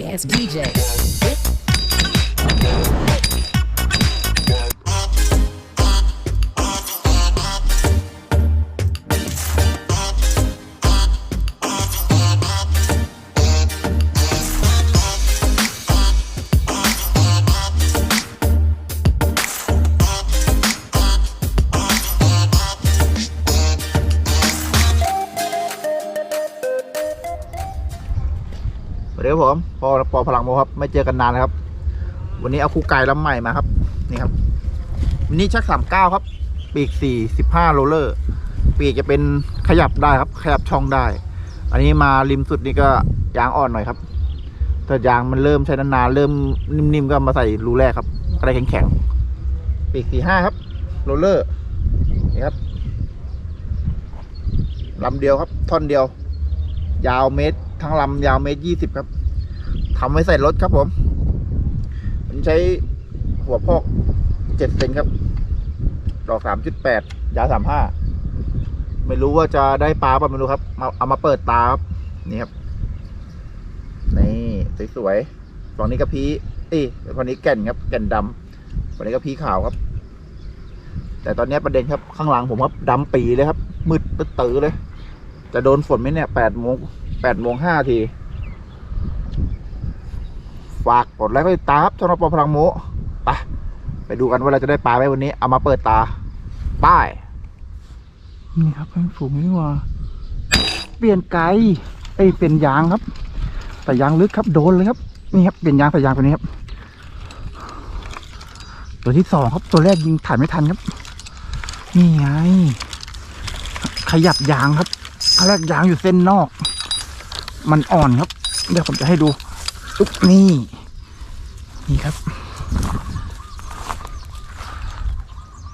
sorry DJ. พอปอพลังโมครับ ไม่เจอกันนานนะครับ วันนี้เอาคู่ไก่ลำใหม่มาครับ นี่ครับวันนี้ชักสามเก้าครับ ปีกสี่สิบห้าโรลเลอร์ ปีกจะเป็นขยับได้ครับ ขยับช่องได้ อันนี้มาริมสุดนี่ก็ยางอ่อนหน่อยครับแต่ยางมันเริ่มใช้นานๆเริ่มนิ่มๆก็มาใส่รูแรกครับอะไรแข็งๆปีกสี่ห้าครับโรลเลอร์นี่ครับลำเดียวครับ ท่อนเดียว ยาวเมตร ทั้งลำยาวเมตรยี่สิบครับ ทำไว้ใส่รถครับผม มันใช้หัวพอกเจ็ดเซนครับ ดอกสามจุดแปดยาวสามห้าไม่รู้ว่าจะได้ปลาป่ะไม่รู้ครับมาเอามาเปิดตาครับนี่ครับ นี่สวยๆฝั่งนี้ก็พีเอ้ยฝั่งนี้แก่นครับ แก่นดำฝั่งนี้ก็พีขาวครับ แต่ตอนนี้ประเด็นครับข้างหลังผมครับดำปีเลยครับ มืดตื้อเลย จะโดนฝนไหมเนี่ยแปดโมงแปดโมงห้าที ฝากกดไลค์กดติดตามครับช่องเราปอพลังโมไปไปดูกันว่าเราจะได้ปลาไหมวันนี้ เอามาเปิดตาป้ายนี่ครับเป็นฝูงนี่ว่าเปลี่ยนไกไอยเปลี่ยนยางครับ แต่ยางลึกครับโดนเลยครับนี่ครับเปลี่ยนยางแต่ยางตัวนี้ครับ ตัวที่สองครับตัวแรกยิงถ่ายไม่ทันครับ นี่ไงขยับยางครับอันแรกยางอยู่เส้นนอก มันอ่อนครับ เดี๋ยวผมจะให้ดูอุ๊บนี่ นี่ครับ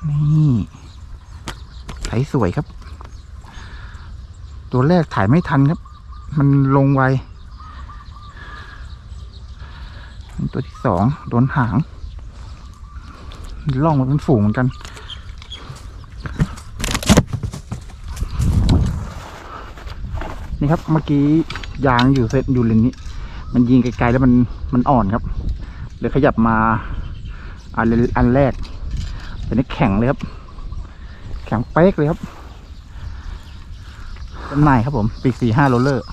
นี่ใสสวยครับ ตัวแรกถ่ายไม่ทันครับ มันลงไวตัวที่สองโดนหางล่องมาเป็นฝูงเหมือนกัน นี่ครับเมื่อกี้ยางอยู่เซตอยู่เลนนี้ มันยิงไกลๆแล้วมันมันอ่อนครับ เลยขยับมาอันอันแรกแต่นี่แข็งเลยครับ แข็งเป๊กเลยครับต้นไม้ครับผมปีกสี่ห้าโรลเลอร์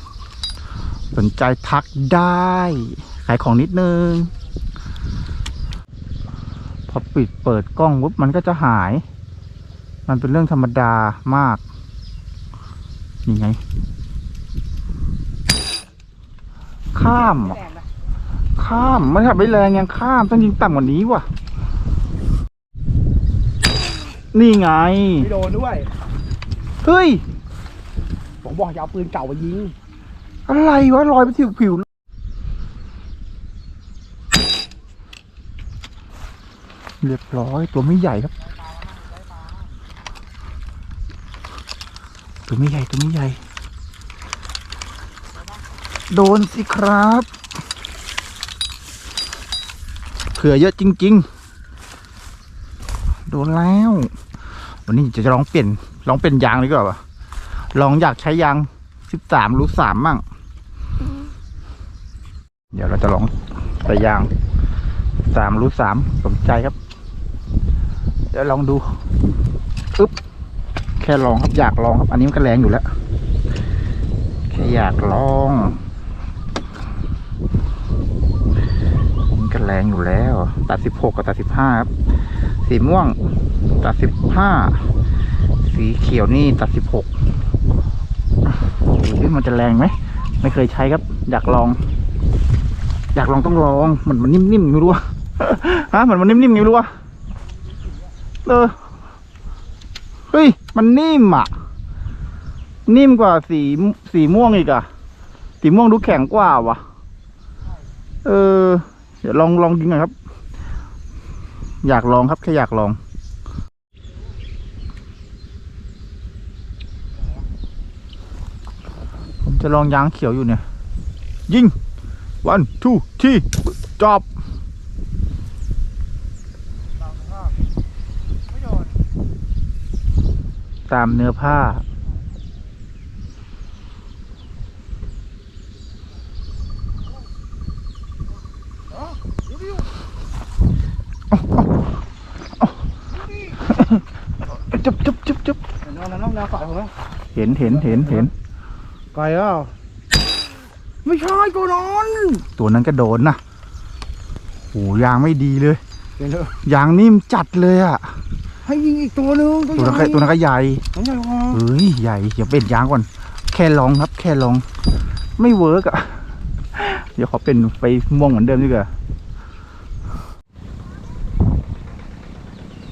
สนใจทักได้ ขายของนิดนึง พอปิดเปิดกล้องปุ๊บมันก็จะหาย มันเป็นเรื่องธรรมดามาก นี่ไง ข้ามอะ ข้ามไม่ขับไม่แรงยังข้ามต้องยิงต่ำกว่านี้ว่ะ นี่ไง ไม่โดนด้วย เฮ้ย ผมบอกจะเอาปืนเก่ามายิง อะไรวะลอยไปผิวผิว เรียบร้อยตัวไม่ใหญ่ครับ ตัวไม่ใหญ่ตัวไม่ใหญ่ โดนสิครับ เผื่อเยอะจริง ๆ โดนแล้ว วันนี้จะลองเปลี่ยนลองเปลี่ยนยางดีกว่าลองอยากใช้ยางสิบสามรูสามมั่ง เดี๋ยวเราจะลองใส่ยางสามรูสามสนใจครับ เดี๋ยวลองดูอึ๊บแค่ลองครับอยากลองครับ อันนี้มันก็แรงอยู่แล้ว แค่อยากลองมันก็ แรงอยู่แล้ว ตัดสิบหกกับตัดสิบห้าครับ สีม่วงตัดสิบห้า สีเขียวนี่ตัดสิบหกดูที่มันจะแรงไหม ไม่เคยใช้ครับ อยากลอง อยากลองต้องลอง มันมันนิ่มๆไม่รู้ว่าฮะมันมันนิ่มๆไม่รู้ว่าเออ เฮ้ย มันนิ่มอะ นิ่มกว่าสีสีม่วงอีกอะ สีม่วงดูแข็งกว่าว่ะ เออ เดี๋ยวลองลองยิงหน่อยครับ อยากลองครับแค่อยากลองผมจะลองยางเขียวอยู่เนี่ย ยิง one two three จอบตามเนื้อผ้า จุ๊บจุ๊บจุ๊บจุ๊บน้องน้องน้องก่เห็นเห็นเห็นเห็นไปอยอ่ไม่ใช่ตัวนอนตัวนั้นก็โดนนะโอ้ยางไม่ดีเลยยางนิ่มจัดเลยอะให้ยิงอีกตัวนึงตัวนั้นตัวนั้นก็ใหญ่ตัวใหญ่เฮ้ยใหญ่อย่าเป็นยางก่อน แค่ลองครับ แค่ลอง ไม่เวิร์กอะเดี๋ยวขอเป็นไปม่วงเหมือนเดิมดีกว่า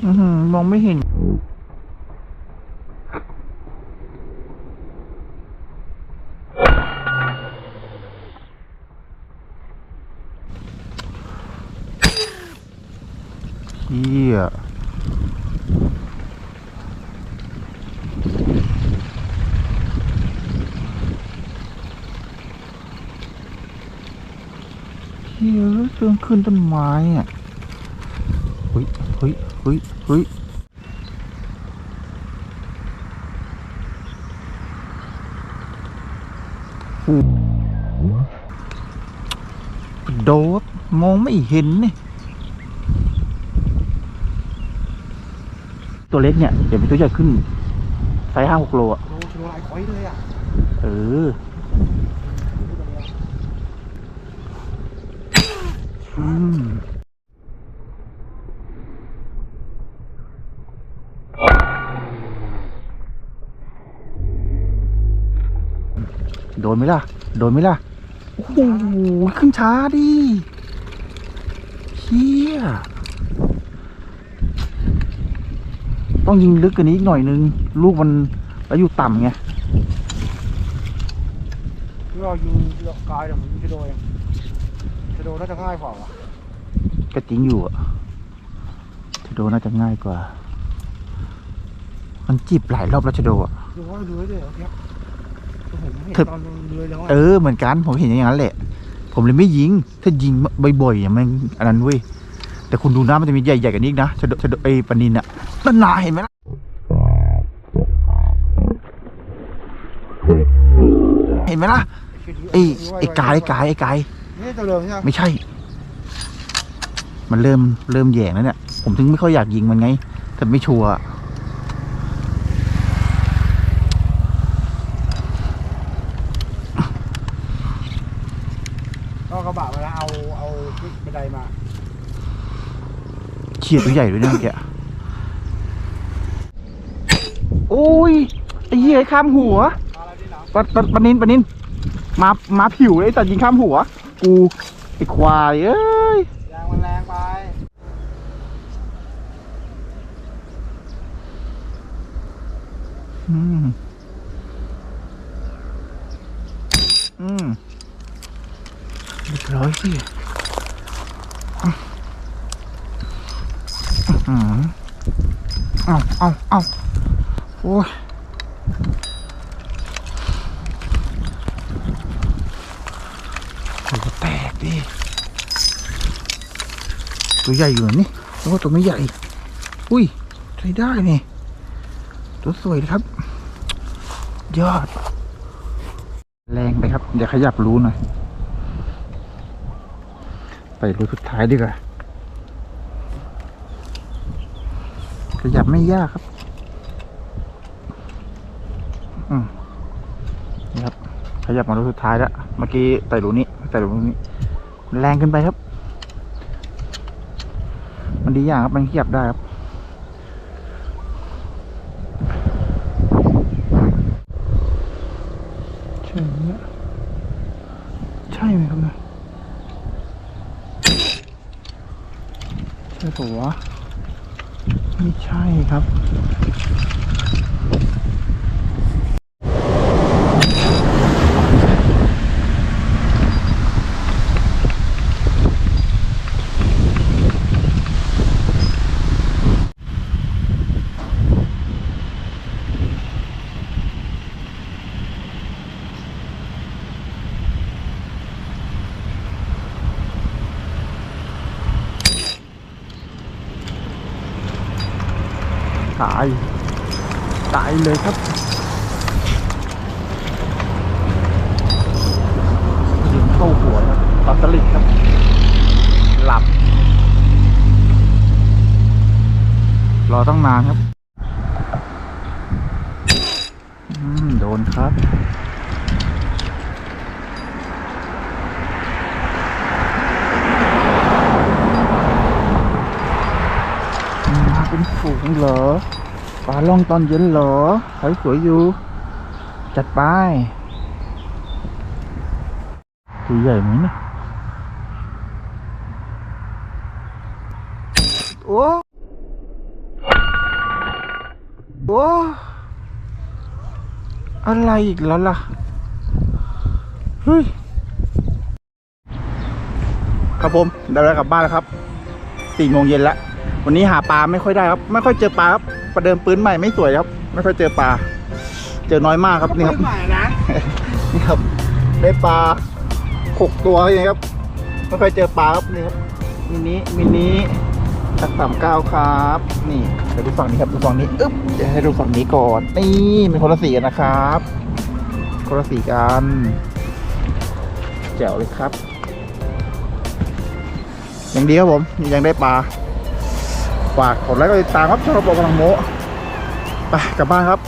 อื้อหือมองไม่เห็นเฮียเฮียเรื่องขึ้นต้นไม้อะเฮ้ย เฮ้ยเฮ้ยเฮ้ยโอ้โดบมองไม่เห็นนี่ตัวเล็กเนี่ย เดี๋ยวเป็นตัวใหญ่ขึ้นไซส์ห้าหกโลอะโอ้โหลายคอยเลยอะ เอออืม ดนไหมล่ะ โดนไหมล่ะ โอ้โหขึ้นช้าดิเฮียต้องยิงลึกกว่านี้อีกหน่อยนึง ลูกมันแล้วอยู่ต่ำไงที่เรายิงกายแต่ผมยิงชะโดเองชะโดน่าจะง่ายกว่าวะก็จริงอยู่อะชะโดน่าจะง่ายกว่า มันจีบหลายรอบแล้วชะโดอะดูว่าเลื้อยเลยเหรอเนี่ย ผมเห็นเธอตอนเลื้อยแล้วอะเออเหมือนกันผมเห็นอย่างนั้นแหละ ผมเลยไม่ยิง ถ้ายิงบ่อยๆอะมันอันนั้นเว้ยแต่คุณดูนะมันจะมีใหญ่ๆกันนี้อีกนะชะโดชะโดไอ้ปลานินอะนั่นนาเห็นไหมล่ะเห็นไหมล่ะไอ้ไอ้กายไอ้กายไอ้กายนี่ตัวเดิมใช่ไหมไม่ใช่ มันเริ่มเริ่มแย่งแล้วเนี่ยผมถึงไม่ค่อยอยากยิงมันไงแต่ไม่ชัวร์อะ ก็กระบะมาแล้วเอาเอาบันไดมา เฉียดตัวใหญ่ด้วยเนี่ยเมื่อกี้โอ้ยไอ้เหี้ยข้ามหัวอะไรที่หลังปะปะปะนินปะนินมามาผิวเลยแต่ยิงข้ามหัว กูไอ้ควายเอ้ยยางมันแรงไปอืมอืมเรียบร้อยสิ อืมเอาเอาเอาโอ้ยโอ้แตกดิ ตัวใหญ่อยู่นี่แล้วก็ตัวไม่ใหญ่ อุ้ยใช้ได้นี่ ตัวสวยครับ ยอด แรงไปครับเดี๋ยวขยับรูหน่อย ไปรูสุดท้ายดีกว่า ขยับไม่ยากครับอืมนี่ครับ ขยับมารูสุดท้ายแล้ว เมื่อกี้ไต่รูนี้ไต่รูนี้ แรงเกินไปครับ มันดีอย่างครับ มันขยับได้ครับใช่ไหมเนี่ยใช่ไหมครับเนี่ยใช่ปะวะ ไม่ใช่ครับ ตาย ตายเลยครับยิงเข้าหัวครับปัสลิดครับ หลับ รอตั้งนานครับ โดนครับ มาเป็นฝูง เหรอปลาล่องตอนเย็นเหรอใสสวยอยู่ จัดไปตัวใหญ่ไหมเนี่ยโอ้โอ้อะไรอีกแล้วล่ะ เฮ้ย ครับผม ได้เวลากลับบ้านแล้วครับสี่โมงเย็นแล้ว วันนี้หาปลาไม่ค่อยได้ครับ ไม่ค่อยเจอปลาครับประเดิมปืนใหม่ไม่สวยครับ ไม่ค่อยเจอปลา เจอน้อยมากครับนี่ครับใหม่นะนี่ครับ ได้ปลาหกตัวเองครับไม่ค่อยเจอปลาครับนี่ครับมินิมินิตักสามเก้าครับ นี่เดี๋ยวดูฝั่งนี้ครับดูฝั่งนี้อึ๊บเดี๋ยวให้ดูฝั่งนี้ก่อนนี่เป็นคนละสีกันนะครับคนละสีกันแจ๋วเลยครับ อย่างดีครับผมยังได้ปลา ฝากกดไลค์กดติดตามครับช่องระบบพลังโมไปกลับบ้านครับ